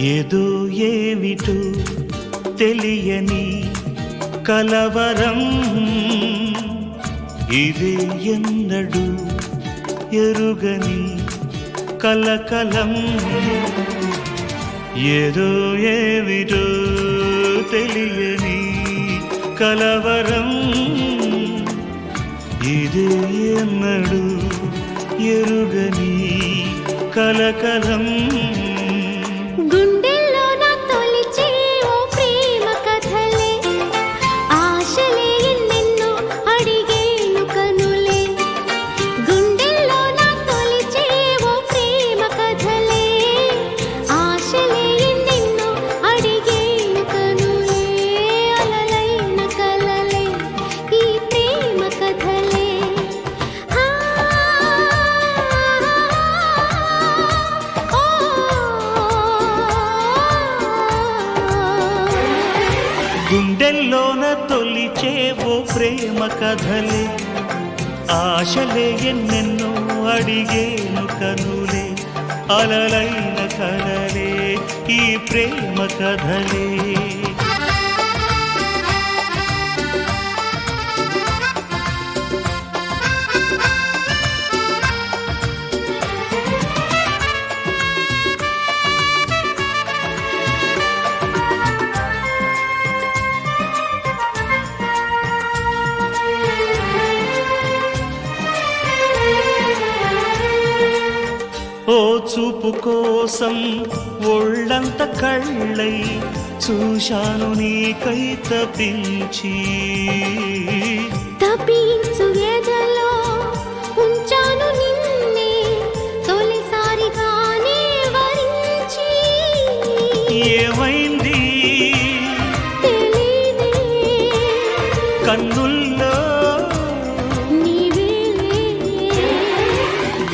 ఏదో ఏమిటో తెలియని కలవరం. ఇది ఎన్నడు ఎరుగని కలకలం. ఏదో ఏమిటో తెలియని కలవరం. ఇది ఎన్నడు ఎరుగని కలకలం. అలలైన కలలే ఈ ప్రేమ కథలే. చూపు కోసం ఒళ్ళంత కళ్ళై చూశాను నీకై తపించి తపించు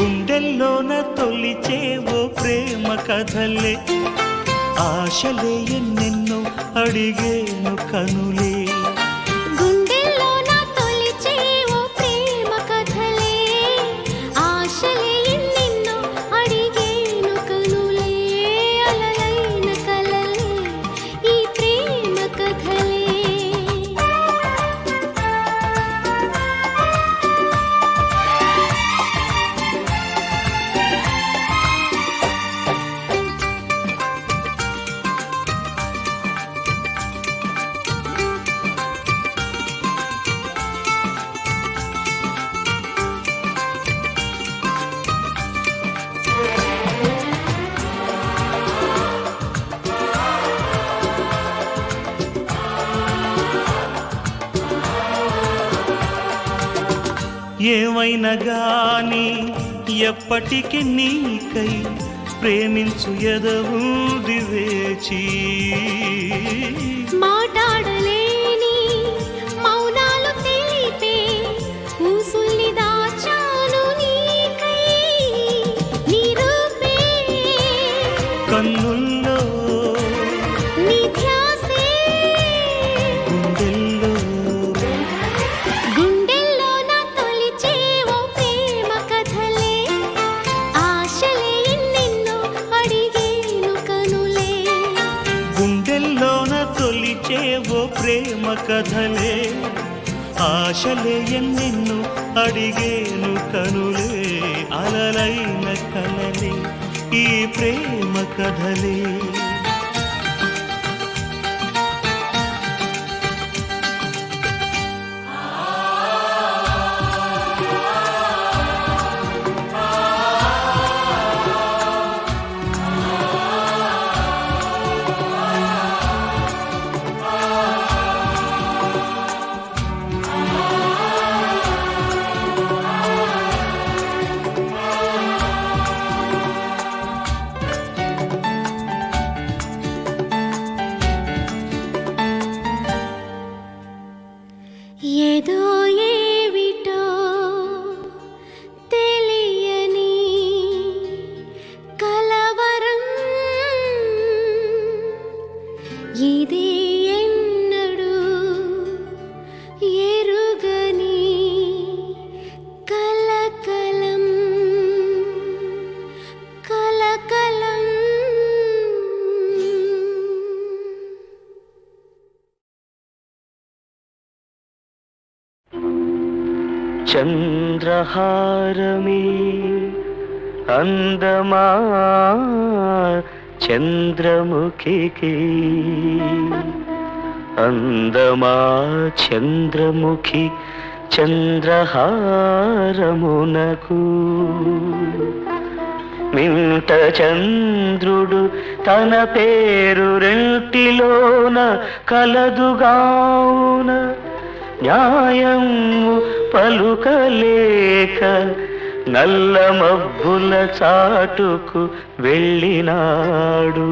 గుండెల్లోన తొలిచేవో ప్రేమ కథలే. ఆశలే ఎన్నెన్నో అడిగేను కనులే. ఏమైనా గాని ఎప్పటికి నీకై ప్రేమించు ఎదవుది వేచి మాట్లాడలేని కథలే ఆశలే ఎన్నెన్ను అడిగేను కనులే అలలైన కలలే ఈ ప్రేమ కథలే. చంద్రహారమే అందమా చంద్రముఖికి. అందమా చంద్రముఖి చంద్రహారమునకు. మింత చంద్రుడు తన పేరు రెంటిలోన కలదుగావున. న్యాయము పలుకలేక నల్ల మబ్బుల చాటుకు వెళ్ళినాడు.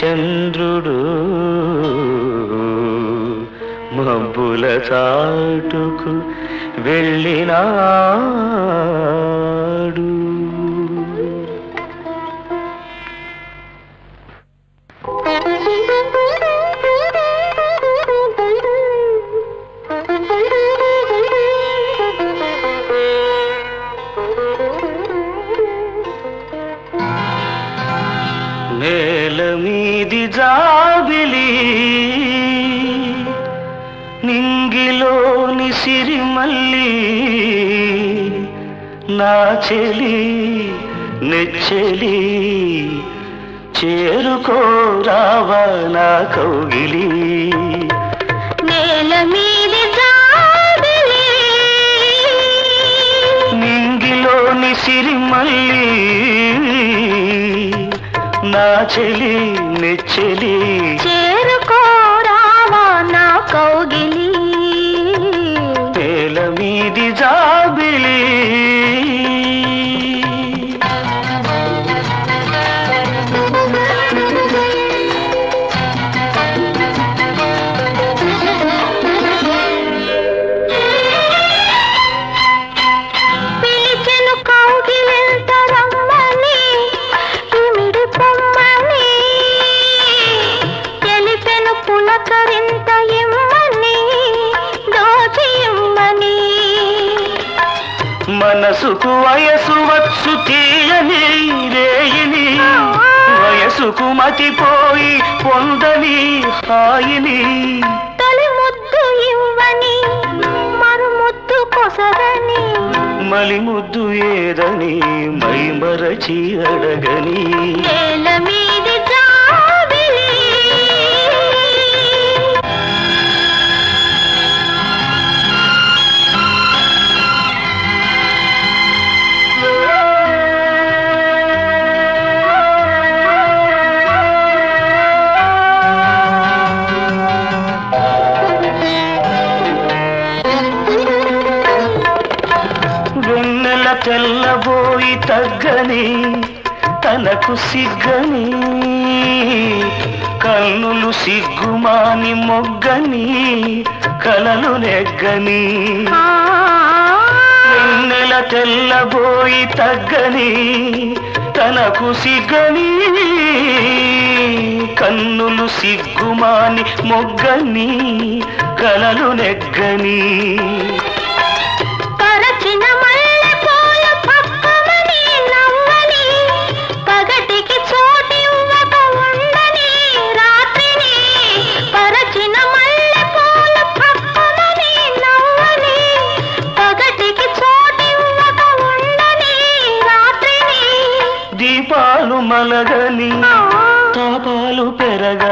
చంద్రుడు మబ్బుల చాటుకు వెళ్ళినా నా చెలి నెచ్చెలి చేరుకోరావా నా కౌగిలి. వయసు వచ్చు తీయని రేయిని వయసుకు మతిపోయి పొందని హాయిని. తొలి ముద్దు ఇవ్వని మరు ముద్దు కొసరని మలి ముద్దు ఏదని మై మరచి అడగని. నేల మీది తెల్లబోయి తగ్గని తనకు సిగ్గని కన్నులు సిగ్గుమాని మొగ్గని కలలు నెగ్గని. వెన్నెల తెల్లబోయి తగ్గని తనకు సిగ్గని కన్నులు సిగ్గుమాని మొగ్గని కలలు నెగ్గని. మలగని తాపాలు పెరగని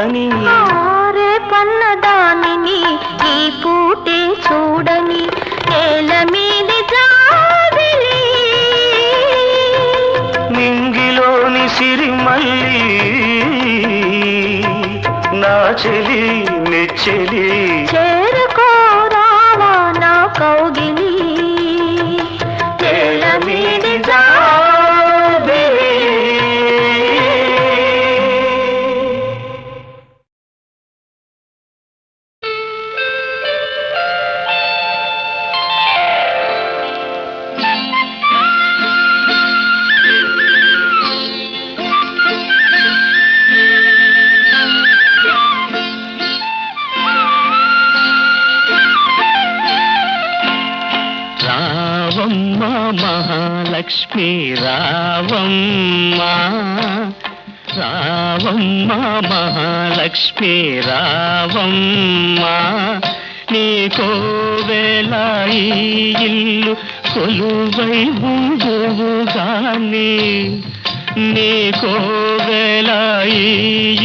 రావమ్మ మహాలక్ష్మి రావమ్మ నీకోవేళ ఇల్లు కొలువై ఉందువు గాని నీకోవేళ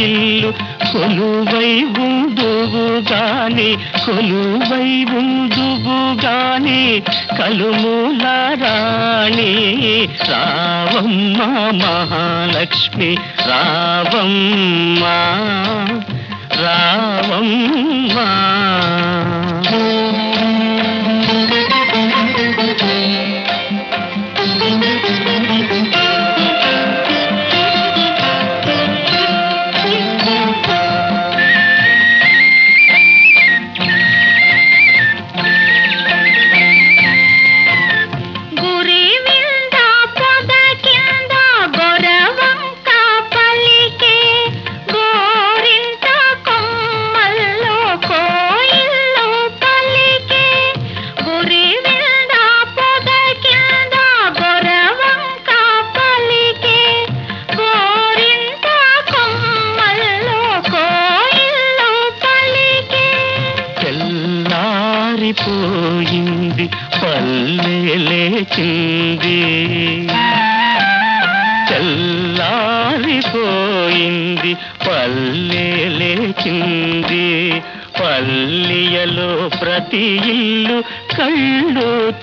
ఇల్లు కొలువై ఉందువు గాని కొలువై ఉందువు గాని కలుమూల రాణి రావమ్మ మహాలక్ష్మి రావమ్మ రావమ్మ.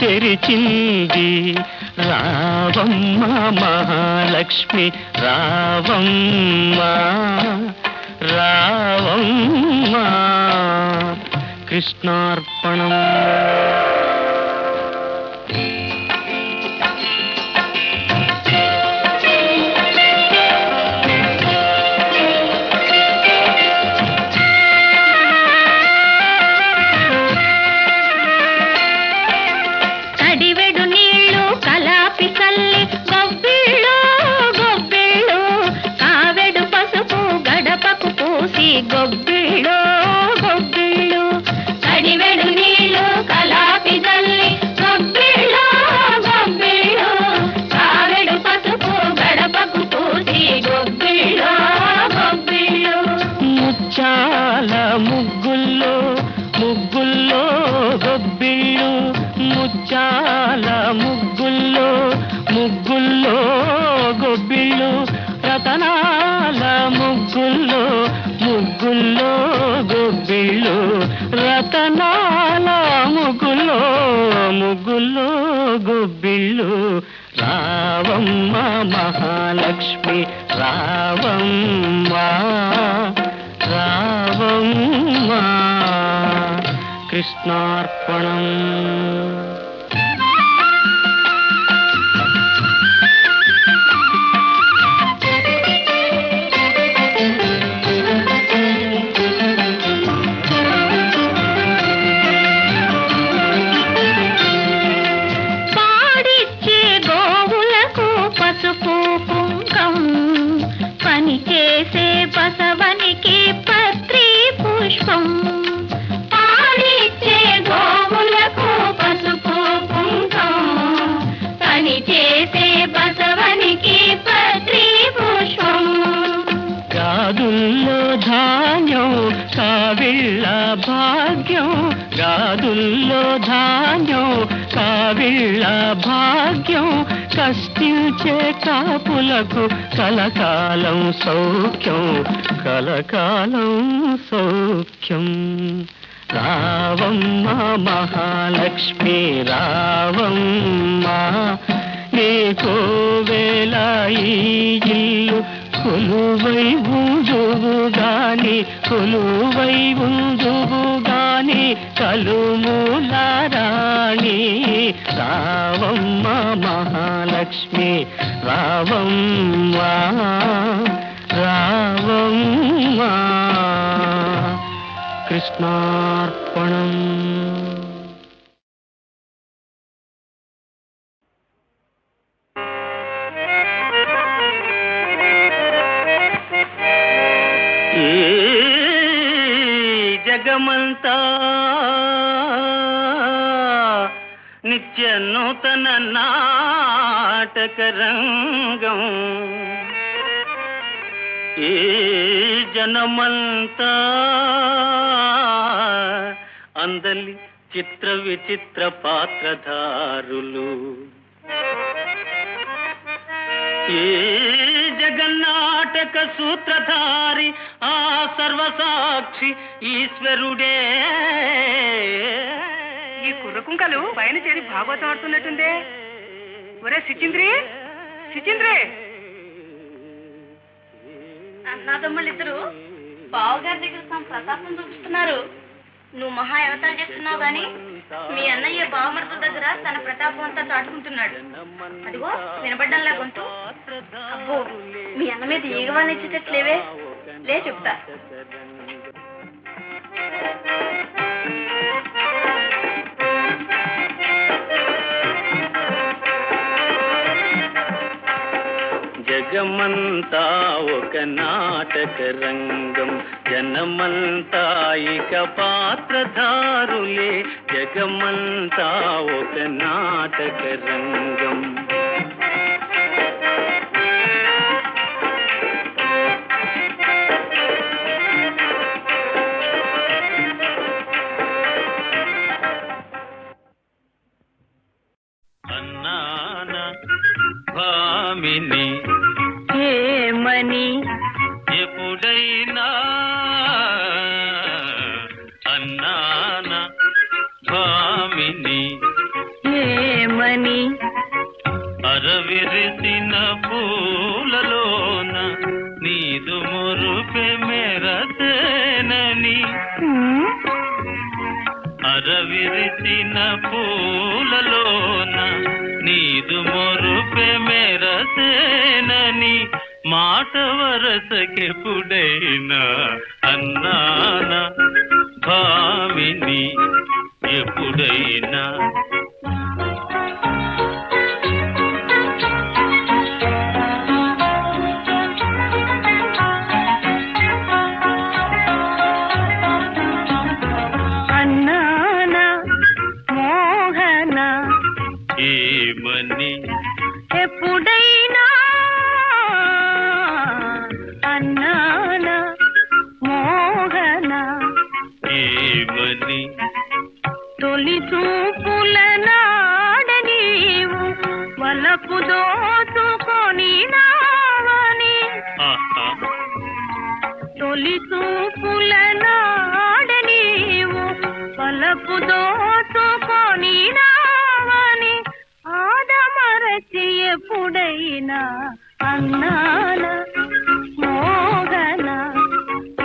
తెరిచింది. రావమ్మ మహాలక్ష్మి రావమ్మ రావమ్మ కృష్ణార్పణం. ముగ్గుల్లో గొబ్బిళ్ళు రతనాల ముగ్గుల్లో ముగ్గుల్లో గొబ్బిళ్ళు రతనాల ముగ్గుల్లో ముగ్గుల్లో గొబ్బిళ్ళు రావమ్మ మహాలక్ష్మి రావమ్మ రావమ్మ కృష్ణార్పణం. కాపులకు కలకాలం సౌఖ్యం కలకాలం సౌఖ్యం. రావమ్మ మహాలక్ష్మి రావమ్మ నీకో వేళ ఈ ఇల్లు కొలువై ఉందువు గాని కొలువై ఉందువు గాని కలుమూల రాణి. రావమ్మ మహాలక్ష్మి రావమ్మ రావమ్మ. కృష్ణార్పణం. జగమంతా నిత్య నూతన నా నాటక రంగం. ఈ జనమంతా అందలి చిత్ర విచిత్ర పాత్రధారులు. ఈ జగన్నాటక సూత్రధారి ఆ సర్వసాక్షి ఈశ్వరుడే. ఈ కుర్రకుంకలు పైన చేరి భాగవతం ఆడుతున్నట్టుందే. ఒరే సిచింద్రి సిచింద్రి. అన్నాదమ్ములిద్దరు బావగారి దగ్గర తమ ప్రతాపం చూపిస్తున్నారు. నువ్వు మహా అవతారం చేస్తున్నావు గాని మీ అన్నయ్య బావమరుదు దగ్గర తన ప్రతాపం అంతా చాటుకుంటున్నాడు. అదిగో వినబడ్డంలా గొంతు. అబ్బో మీ అన్న మీద ఈగవాళ్ళు ఇచ్చేటట్లేవే. లే చెప్తా. జగమంతా ఒక నాటక రంగం. జనమంతా ఇక పాత్రధారులే. జగమంతా ఒక నాటక రంగం. భామిని ఏమని ఎప్పుడైనా వరసకెప్పుడైనా ఎప్పుడైనా అన్నాన? మోగన?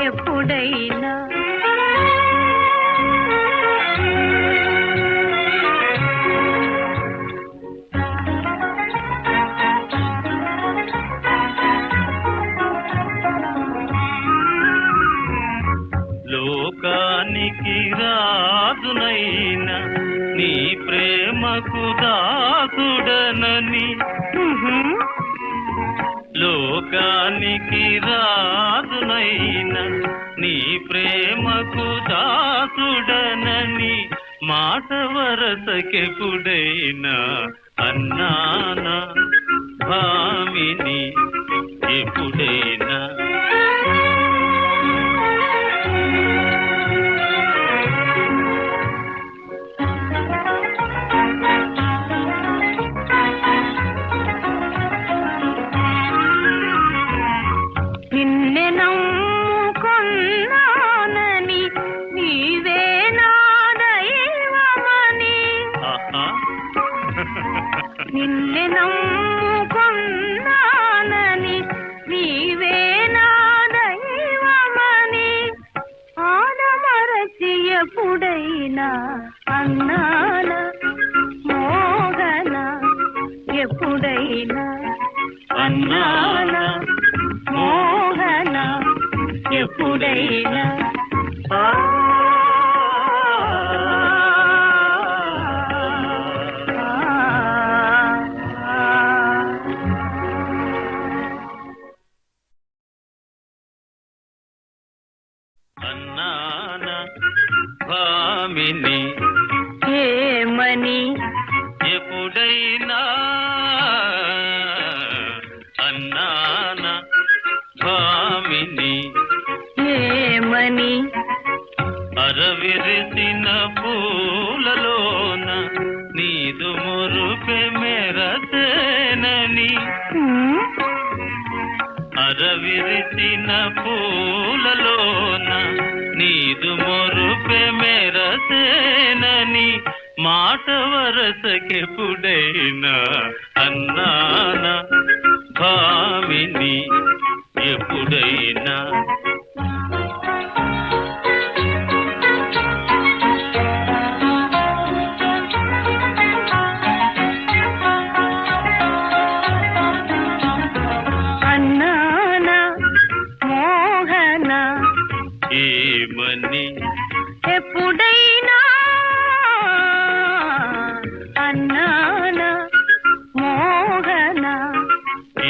ఎప్పుడైనా వరసకెప్పుడైనా అన్నానా? ఎప్పుడైనా అన్నాన మోహన ఎప్పుడైనా. సేనని అరవిరిచిన పూలలోన నీదు మొరుపె మెరసేనని మాట వరసకెప్పుడైనా అన్నాన భావిని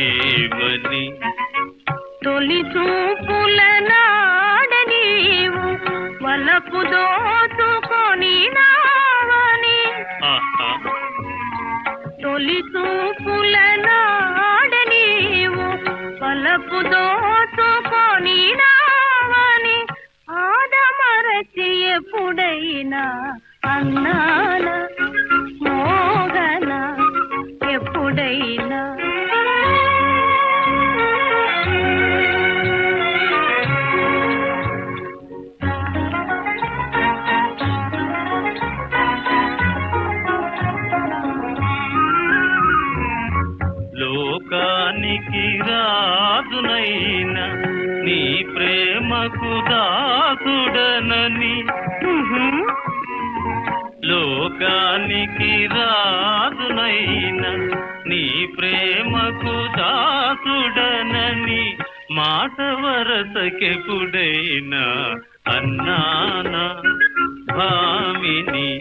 ఏమని తొలి చూపుల నాడ నీవు వలపు దోచుకొని నావని. తొలి చూపుల నాడ నీవు వలపు దోచుకొని నావని. ఆదమరచి ఎప్పుడైనా అన్నాన లోకానికి రాజునైనా నీ ప్రేమకు దాసుడనని. లోకానికి రాజునైనా నీ ప్రేమకు దాసుడనని మాట వరసకెప్పుడైనా అన్నానా? భామిని